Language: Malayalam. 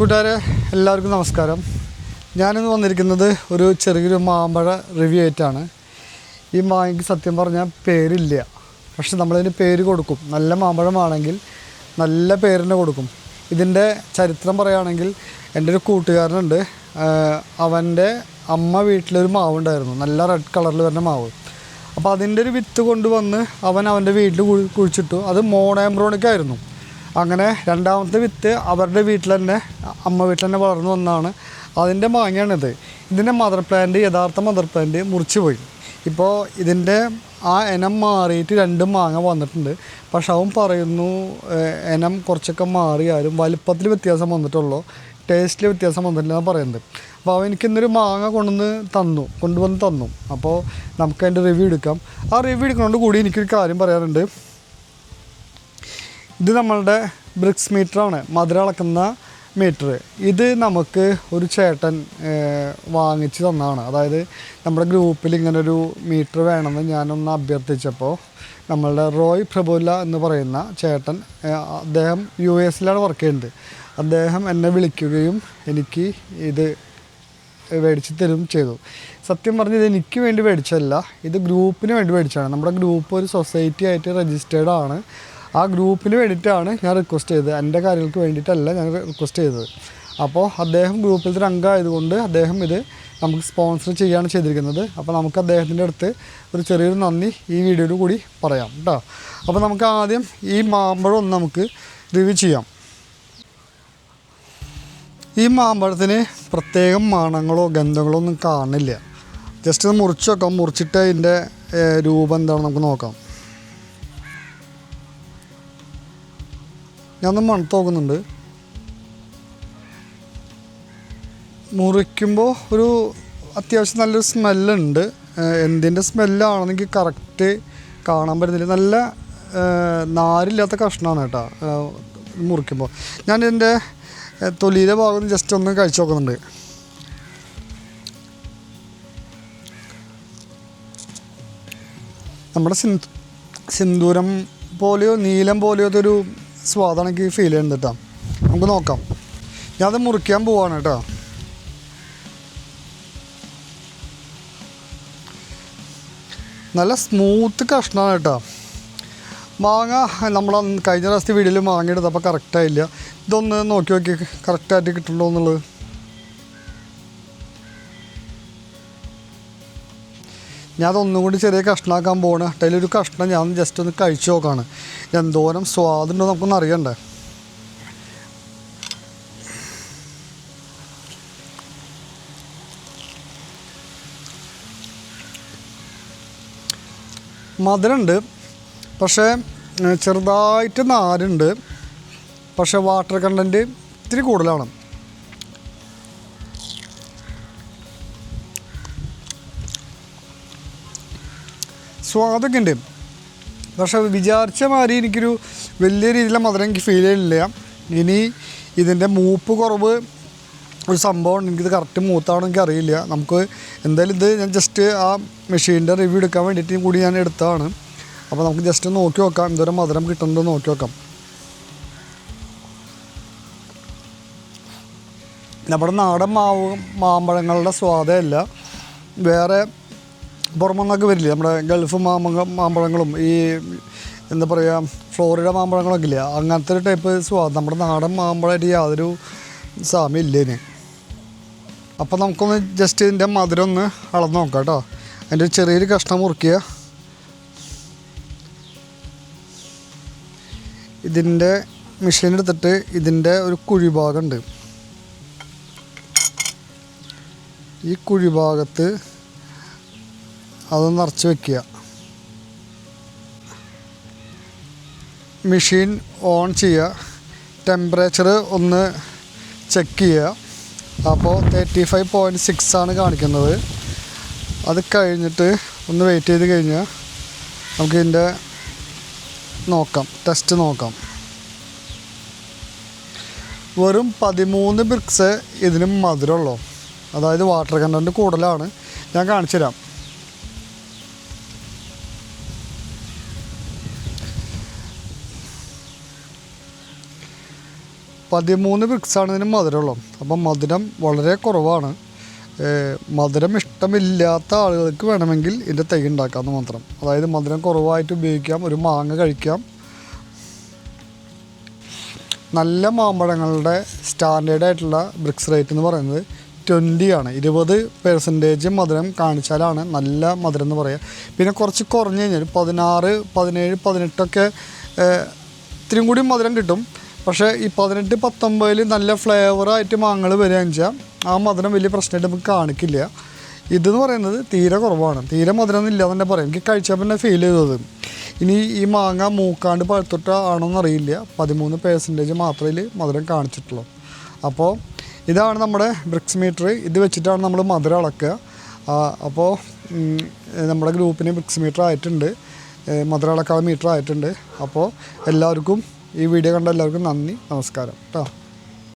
കൂട്ടുകാരെ എല്ലാവർക്കും നമസ്കാരം. ഞാനിന്ന് വന്നിരിക്കുന്നത് ഒരു ചെറിയൊരു മാമ്പഴ റിവ്യൂ ആയിട്ടാണ്. ഈ മാങ്ങയ്ക്ക് സത്യം പറഞ്ഞാൽ പേരില്ല. പക്ഷെ നമ്മളതിന് പേര് കൊടുക്കും. നല്ല മാമ്പഴമാണെങ്കിൽ നല്ല പേരിനെ കൊടുക്കും. ഇതിന്റെ ചരിത്രം പറയുകയാണെങ്കിൽ എന്റെ ഒരു കൂട്ടുകാരനുണ്ട്. അവന്റെ അമ്മ വീട്ടിലൊരു മാവുണ്ടായിരുന്നു. നല്ല റെഡ് കളറിൽ വരുന്ന മാവ്. അപ്പോൾ അതിന്റെ ഒരു വിത്ത് കൊണ്ടുവന്ന് അവൻ അവന്റെ വീട്ടിൽ കുഴി കുഴിച്ചിട്ടു. അത് മോണാംബ്രോണിക്കായിരുന്നു അങ്ങനെ രണ്ടാമത്തെ വിത്ത് അവരുടെ വീട്ടിൽ തന്നെ അമ്മ വീട്ടിൽ തന്നെ വളർന്നു വന്നതാണ്. അതിന്റെ മാങ്ങയാണിത്. ഇതിന്റെ മദർ പ്ലാന്റ് യഥാർത്ഥ മദർ പ്ലാന്റ് മുറിച്ചു പോയി ഇപ്പോൾ ഇതിന്റെ ആ ഇനം മാറിയിട്ട് രണ്ട് മാങ്ങ വന്നിട്ടുണ്ട്. പക്ഷെ അവൻ പറയുന്നു ഇനം കുറച്ചൊക്കെ മാറിയാലും വലുപ്പത്തിൽ വ്യത്യാസം വന്നിട്ടുള്ളൂ ടേസ്റ്റിൽ വ്യത്യാസം വന്നിട്ടില്ല എന്നാണ് പറയുന്നത്. അപ്പോൾ അവൻ എനിക്ക് ഇന്നൊരു മാങ്ങ കൊണ്ടുവന്ന് തന്നു കൊണ്ടുവന്ന് തന്നു. അപ്പോൾ നമുക്ക് അതിന്റെ റിവ്യൂ എടുക്കാം. ആ റിവ്യൂ എടുക്കുന്നതുകൊണ്ട് കൂടി എനിക്കൊരു കാര്യം പറയാനുണ്ട്. ഇത് നമ്മളുടെ ബ്രിക്സ് മീറ്ററാണ് മധുരം അളക്കുന്ന മീറ്റർ ഇത് നമുക്ക് ഒരു ചേട്ടൻ വാങ്ങിച്ച് തന്നതാണ് അതായത് നമ്മുടെ ഗ്രൂപ്പിൽ ഇങ്ങനൊരു മീറ്റർ വേണമെന്ന് ഞാനൊന്ന് അഭ്യർത്ഥിച്ചപ്പോൾ നമ്മളുടെ റോയ് പ്രഭുല എന്ന് പറയുന്ന ചേട്ടൻ അദ്ദേഹം യു എസിലാണ് വർക്ക് ചെയ്യുന്നത്. അദ്ദേഹം എന്നെ വിളിക്കുകയും എനിക്ക് ഇത് മേടിച്ച് തരും ചെയ്തു. സത്യം പറഞ്ഞത് എനിക്ക് വേണ്ടി മേടിച്ചതല്ല ഇത് ഗ്രൂപ്പിന് വേണ്ടി മേടിച്ചാണ് നമ്മുടെ ഗ്രൂപ്പ് ഒരു സൊസൈറ്റി ആയിട്ട് രജിസ്റ്റേർഡ് ആണ്. ആ ഗ്രൂപ്പിന് വേണ്ടിയിട്ടാണ് ഞാൻ റിക്വസ്റ്റ് ചെയ്തത്. എന്റെ കാര്യങ്ങൾക്ക് വേണ്ടിയിട്ടല്ല ഞാൻ റിക്വസ്റ്റ് ചെയ്തത്. അപ്പോൾ അദ്ദേഹം ഗ്രൂപ്പിലത്തെ അംഗമായതുകൊണ്ട് അദ്ദേഹം ഇത് നമുക്ക് സ്പോൺസർ ചെയ്യുകയാണ് ചെയ്തിരിക്കുന്നത്. അപ്പോൾ നമുക്ക് അദ്ദേഹത്തിന്റെ അടുത്ത് ഒരു ചെറിയൊരു നന്ദി. ഈ വീഡിയോയിൽ കൂടി പറയാം കേട്ടോ. അപ്പോൾ നമുക്ക് ആദ്യം ഈ മാമ്പഴം ഒന്ന് നമുക്ക് റിവ്യൂ ചെയ്യാം. ഈ മാമ്പഴത്തിന് പ്രത്യേകം മണങ്ങളോ ഗന്ധങ്ങളോ ഒന്നും കാണില്ല. ജസ്റ്റ് മുറിച്ച് നോക്കാം. മുറിച്ചിട്ട് അതിന്റെ രൂപം എന്താണെന്ന് നമുക്ക് നോക്കാം. ഞാനൊന്ന് മണത്ത് നോക്കുന്നുണ്ട്. മുറിക്കുമ്പോൾ ഒരു അത്യാവശ്യം നല്ലൊരു സ്മെല്ലുണ്ട്. എന്തിന്റെ സ്മെല്ലാണെന്ന് കറക്റ്റ് കാണാൻ പറ്റുന്നില്ല. നല്ല നാരില്ലാത്ത കഷ്ണമാണ് കേട്ടോ മുറിക്കുമ്പോൾ ഞാൻ ഏഹ്, തൊലിയിലെ ഭാഗം ജസ്റ്റ് ഒന്ന് കഴിച്ചു നോക്കുന്നുണ്ട്. നമ്മുടെ സിന് സിന്ദൂരം പോലെയോ നീലം പോലെയോ ഒരു സ്വാദാണ് എനിക്ക് ഫീൽ ചെയ്യുന്നത് കേട്ടോ നമുക്ക് നോക്കാം. ഞാനത് മുറിക്കാൻ പോവാണ് കേട്ടോ നല്ല സ്മൂത്ത് കഷ്ണമാണ് കേട്ടോ മാങ്ങ നമ്മൾ കഴിഞ്ഞ പ്രാവശ്യത്തെ വീഡിയോയിൽ മാങ്ങ എടുത്തപ്പോൾ കറക്റ്റായില്ല ഇതൊന്ന് നോക്കി നോക്കി കറക്റ്റായിട്ട് കിട്ടുന്നുണ്ടോ എന്നുള്ളത്. ഞാൻ അതൊന്നും കൂടി ചെറിയ കഷ്ണമാക്കാൻ പോവാണ്. അതിലൊരു കഷ്ണം ഞാൻ ജസ്റ്റ് ഒന്ന് കഴിച്ചു നോക്കാണ്. എന്തോരം സ്വാദുണ്ടോ നമുക്കൊന്ന് അറിയണ്ടേ? മധുരമുണ്ട് പക്ഷേ ചെറുതായിട്ട് നാരുണ്ട്. പക്ഷേ വാട്ടർ കണ്ടന്റ് ഇത്തിരി കൂടുതലാണ്. സ്വാദൊക്കെ ഉണ്ട് പക്ഷെ വിചാരിച്ച മാതിരി എനിക്കൊരു വലിയ രീതിയിലുള്ള മധുരം എനിക്ക് ഫീൽ ചെയ്യുന്നില്ല ഇനി ഇതിന്റെ മൂപ്പ് കുറവ് ഒരു സംഭവമാണ് എനിക്കിത് കറക്റ്റ് മൂത്താണോ എനിക്ക് അറിയില്ല. നമുക്ക് എന്തായാലും ഇത് ഞാൻ ജസ്റ്റ് ആ മെഷീന്റെ റിവ്യൂ എടുക്കാൻ വേണ്ടിയിട്ട് കൂടി ഞാൻ എടുത്തതാണ്. അപ്പോൾ നമുക്ക് ജസ്റ്റ് നോക്കി നോക്കാം. എന്തോരം മധുരം കിട്ടുന്നുണ്ടോ നോക്കി നോക്കാം. നമ്മുടെ നാടൻ മാവ് മാമ്പഴങ്ങളുടെ സ്വാദമല്ല വേറെ പുറമെന്നൊക്കെ വരില്ലേ? നമ്മുടെ ഗൾഫ് മാമ്പഴ മാമ്പഴങ്ങളും ഈ എന്താ പറയുക ഫ്ലോറിഡ മാമ്പഴങ്ങളൊക്കെ ഇല്ല അങ്ങനത്തെ ഒരു ടൈപ്പ് സ്വാദ് നമ്മുടെ നാടൻ മാമ്പഴമായിട്ട് യാതൊരു സാമ്യം ഇല്ലേന് അപ്പം നമുക്കൊന്ന് ജസ്റ്റ് ഇതിന്റെ മധുരം ഒന്ന് അളന്ന് നോക്കാം കേട്ടോ അതിന്റെ ചെറിയൊരു കഷ്ണം മുറുക്കിയ ഇതിന്റെ മെഷീൻ എടുത്തിട്ട് ഇതിന്റെ ഒരു കുഴിഭാഗമുണ്ട് ഈ കുഴിഭാഗത്ത് അത് നിറച്ച് വെക്കുക. മെഷീൻ ഓൺ ചെയ്യുക. ടെമ്പറേച്ചർ ഒന്ന് ചെക്ക് ചെയ്യുക. അപ്പോൾ തേർട്ടി ഫൈവ് പോയിന്റ് സിക്സ് ആണ് കാണിക്കുന്നത്. അത് കഴിഞ്ഞിട്ട് ഒന്ന് വെയിറ്റ് ചെയ്ത് കഴിഞ്ഞാൽ നമുക്ക് ഇതിന്റെ നോക്കാം. ടെസ്റ്റ് നോക്കാം. വെറും പതിമൂന്ന് ബ്രിക്സ് ഇതിന് മധുരമുള്ളൂ. അതായത് വാട്ടർ കണ്ടന്റ് കൂടുതലാണ്. ഞാൻ കാണിച്ചു തരാം പതിമൂന്ന് ബ്രിക്സാണ് ഇതിന് മധുരമുള്ളൂ അപ്പം മധുരം വളരെ കുറവാണ്. മധുരം ഇഷ്ടമില്ലാത്ത ആളുകൾക്ക് വേണമെങ്കിൽ ഇതിന്റെ തൈ ഉണ്ടാക്കാമെന്ന് മാത്രം. അതായത് മധുരം കുറവായിട്ട് ഉപയോഗിക്കാം ഒരു മാങ്ങ കഴിക്കാം. നല്ല മാമ്പഴങ്ങളുടെ സ്റ്റാൻഡേർഡ് ആയിട്ടുള്ള ബ്രിക്സ് റേറ്റ് എന്ന് പറയുന്നത് ട്വന്റി ആണ്. ഇരുപത് പെർസെന്റേജ് മധുരം കാണിച്ചാലാണ് നല്ല മധുരം എന്ന് പറയുക പിന്നെ കുറച്ച് കുറഞ്ഞു കഴിഞ്ഞാൽ പതിനാറ് പതിനേഴ് പതിനെട്ടൊക്കെ ഇത്തിരിയും കൂടി മധുരം കിട്ടും. പക്ഷേ ഈ പതിനെട്ട് പത്തൊമ്പതിൽ നല്ല ഫ്ലേവറായിട്ട് മാങ്ങൾ വരികയെന്ന് വെച്ചാൽ ആ മധുരം വലിയ പ്രശ്നമായിട്ട് നമുക്ക് കാണിക്കില്ല. ഇതെന്ന് പറയുന്നത് തീരെ കുറവാണ്. തീരെ മധുരം ഇല്ല തന്നെ പറയാം. എനിക്ക് കഴിച്ചാൽ പിന്നെ ഫീൽ ചെയ്തത്. ഇനി ഈ മാങ്ങ മൂക്കാണ്ട് പഴുത്തിട്ട ആണോന്നറിയില്ല പതിമൂന്ന് പേഴ്സന്റേജ് മാത്രമേ മധുരം കാണിച്ചിട്ടുള്ളൂ. അപ്പോൾ ഇതാണ് നമ്മുടെ ബ്രിക്സ് മീറ്റർ ഇത് വെച്ചിട്ടാണ് നമ്മൾ മധുരം അളക്കുക. അപ്പോൾ നമ്മുടെ ഗ്രൂപ്പിന് ബ്രിക്സ് മീറ്റർ ആയിട്ടുണ്ട്. മധുര അളക്കാതെ മീറ്റർ ആയിട്ടുണ്ട്. അപ്പോൾ എല്ലാവർക്കും ഈ വീഡിയോ കണ്ട എല്ലാവർക്കും നന്ദി. നമസ്കാരം. കേട്ടോ